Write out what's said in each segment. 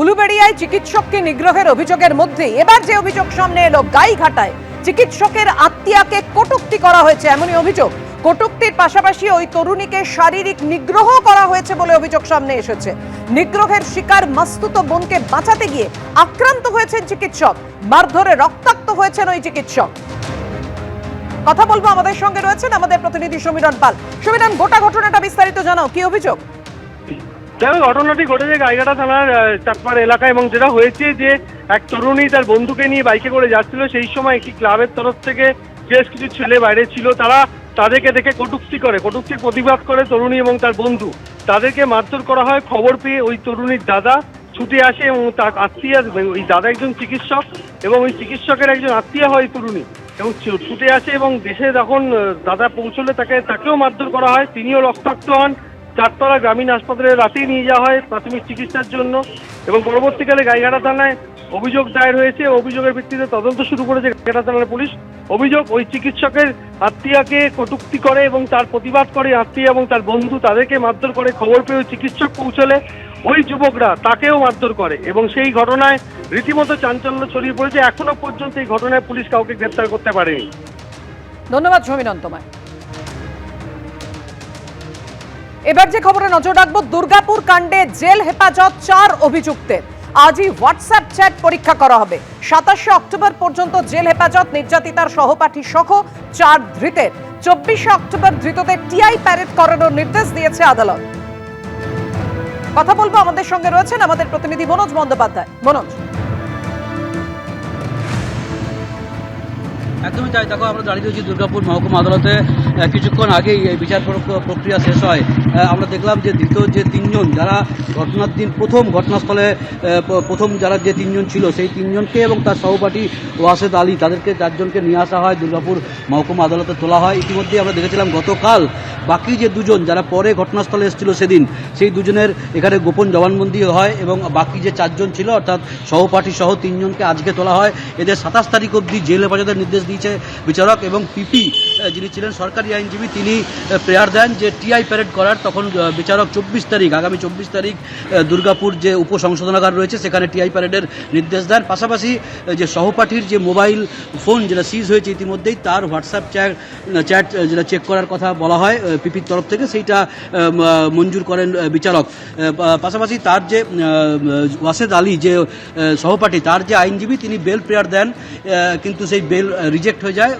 উলুবেড়িয়ায় চিকিৎসককে নিগ্রহের অভিযোগের মধ্যে এবার যে অভিযোগ সামনে এলো, গাইঘাটায় চিকিৎসকের আত্মীয়াকে কটূক্তি করা হয়েছে এমনই অভিযোগ। কটূক্তির পাশাপাশি ওই তরুণীকে শারীরিক নিগ্রহ করা হয়েছে বলে অভিযোগ সামনে এসেছে। নিগ্রহের শিকার মাস্তুত বোনকে বাঁচাতে গিয়ে আক্রান্ত হয়েছেন চিকিৎসক। মারধরে রক্তাক্ত হয়েছেন ওই চিকিৎসক। কথা বলব আমাদের সঙ্গে রয়েছেন আমাদের প্রতিনিধি সমীরণ পাল। সমীরণ, গোটা ঘটনাটা বিস্তারিত জানাও, কি অভিযোগ? দেখো ঘটনাটি ঘটেছে গাইঘাটা থানার চাটপাড় এলাকায় এবং যেটা হয়েছে যে এক তরুণী তার বন্ধুকে নিয়ে বাইকে করে যাচ্ছিল। সেই সময় একটি ক্লাবের তরফ থেকে বেশ কিছু ছেলে বাইরে ছিল। তারা তাদেরকে দেখে কটূক্তি করে, কটূক্তির প্রতিবাদ করে তরুণী এবং তার বন্ধু। তাদেরকে মারধর করা হয়। খবর পেয়ে ওই তরুণীর দাদা ছুটে আসে এবং তার আত্মীয়, ওই দাদা একজন চিকিৎসক এবং ওই চিকিৎসকের একজন আত্মীয় হয় তরুণী। এবং ছুটে আসে এবং দেশে যখন দাদা পৌঁছলে তাকে, তাকেও মারধর করা হয়। তিনিও রক্তাক্ত হন। চারতলা গ্রামীণ হাসপাতালে রাতেই নিয়ে যাওয়া হয় প্রাথমিক চিকিৎসার জন্য এবং পরবর্তীকালে গাইঘাটা থানায় অভিযোগ দায়ের হয়েছে। অভিযোগের ভিত্তিতে তদন্ত শুরু করেছে গাইঘাটা থানার পুলিশ। অভিযোগ, ওই চিকিৎসকের আত্মীয়াকে কটুক্তি করে এবং তার প্রতিবাদ করে আত্মীয় এবং তার বন্ধু তাদেরকে মারধর করে খবর পেয়ে চিকিৎসক পৌঁছলে ওই যুবকরা তাকেও মারধর করে এবং সেই ঘটনায় রীতিমতো চাঞ্চল্য ছড়িয়ে পড়েছে। এখনও পর্যন্ত এই ঘটনায় পুলিশ কাউকে গ্রেপ্তার করতে পারেনি। ধন্যবাদ সমীরণ তোমায়। এবার যে খবরে নজর রাখব, দুর্গাপুর কাণ্ডে জেল হেফাজত চার অভিযুক্তের। আজই হোয়াটসঅ্যাপ চ্যাট পরীক্ষা করা হবে। সাতাশে অক্টোবর পর্যন্ত জেল হেফাজত, নির্যাতিতার সহপাঠী সহ চার ধৃতের। চব্বিশে অক্টোবর ধৃতদের টিআই প্যারেড করানোর নির্দেশ দিয়েছে আদালত। কথা বলব আমাদের সঙ্গে রয়েছেন আমাদের প্রতিনিধি মনোজ বন্দ্যোপাধ্যায়। মনোজ। একদমই তাই। দেখো, আমরা দাঁড়িয়ে রয়েছি দুর্গাপুর মহকুমা আদালতে। কিছুক্ষণ আগেই এই বিচার প্রক্রিয়া শেষ হয়। আমরা দেখলাম যে ধৃত যে তিনজন, যারা ঘটনার দিন প্রথম ঘটনাস্থলে প্রথম যারা যে তিনজন ছিল, সেই তিনজনকে এবং তার সহপাঠী ওয়াসেদ আলী, তাদেরকে চারজনকে নিয়ে আসা হয়। দুর্গাপুর মহকুমা আদালতে তোলা হয়। ইতিমধ্যে আমরা দেখেছিলাম গতকাল বাকি যে দুজন, যারা পরে ঘটনাস্থলে এসেছিল সেদিন, সেই দুজনের এখানে গোপন জবানবন্দি হয় এবং বাকি যে চারজন ছিল, অর্থাৎ সহপাঠী সহ তিনজনকে আজকে তোলা হয়। এদের সাতাশ তারিখ অবধি জেল হেফাজতের নির্দেশ দিয়েছে বিচারক এবং পিপি যিনি ছিলেন সরকারি আইনজীবী, তিনি প্রেয়ার দেন যে টিআই প্যারেড করার, তখন বিচারক চব্বিশ তারিখ, আগামী চব্বিশ তারিখ দুর্গাপুর যে উপসংশোধনাগার রয়েছে, সেখানে টিআই প্যারেডের নির্দেশ দেন। পাশাপাশি যে সহপাঠীর যে মোবাইল ফোন যেটা সিজ হয়েছে ইতিমধ্যেই, তার হোয়াটসঅ্যাপ চ্যাট চ্যাট যেটা চেক করার কথা বলা হয় পিপির তরফ থেকে, সেইটা মঞ্জুর করেন বিচারক। পাশাপাশি তার যে ওয়াসেদ আলী যে সহপাঠী, তার যে আইনজীবী, তিনি বেল প্রেয়ার দেন কিন্তু সেই বেল রিজেক্ট হয়ে যায়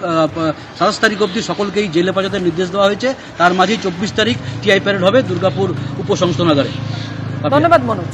সাতাশ তারিখ অবধি সকলকেই জেল হেফাজতের নির্দেশ দেওয়া হয়েছে। তার মাঝেই চব্বিশ তারিখ টিআই প্যারেড হবে দুর্গাপুর উপসংস্থানাগারে ধন্যবাদ, মনোজ।